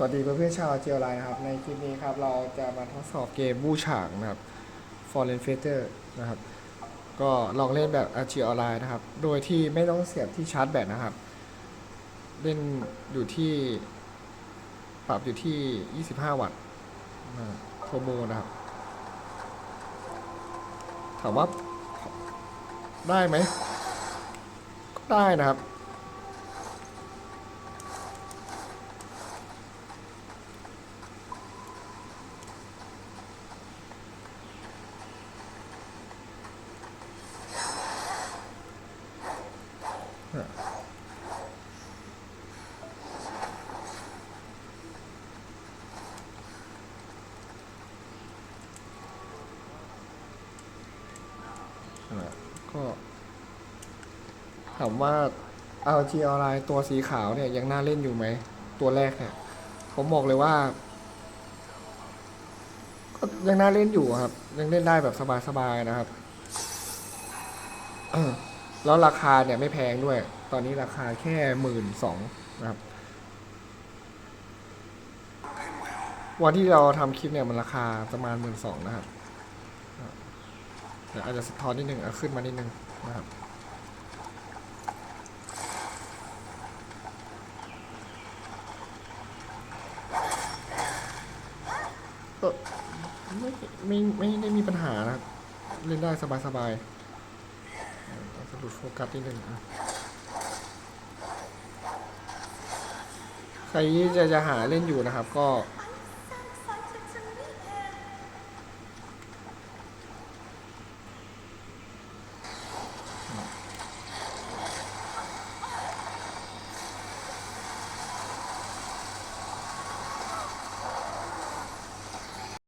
สวัสดีเพื่อนๆชาวเจียวไลน์นะครับ ในคลิปนี้ครับเราจะมาทดสอบเกมบูฉางนะครับ Foreign f a t e r นะครับ ก็ลองเล่นแบบ RG ออนไลน์นะครับ โดยที่ไม่ต้องเสียบที่ชาร์จแบตนะครับ เล่นอยู่ที่ ปรับอยู่ที่ 25 วัตต์โทโบนะครับ ถามว่าได้ไหม ก็ได้นะครับ ก็ถามว่า LG ออนไลน์ตัวสีขาวเนี่ยยังน่าเล่นอยู่ไหม ตัวแรกเนี่ยผมบอกเลยว่า ก็ยังน่าเล่นอยู่ครับ ยังเล่นได้แบบสบายๆนะครับ แล้วราคาเนี่ยไม่แพงด้วย ตอนนี้ราคาแค่หมื่นสองนะครับ วันที่เราทำคลิปเนี่ยมันราคาประมาณหมื่นสองนะครับเดี๋ยวอาจจะสะท้อนนิดนึงเอาขึ้นมานิดนึงนะครับไม่ไม่ไม่ได้มีปัญหานะครับ เล่นได้สบายสบายๆ เอาสะดุดโฟกัสนิดนึงอะใครที่จะจะหาเล่นอยู่นะครับ ก็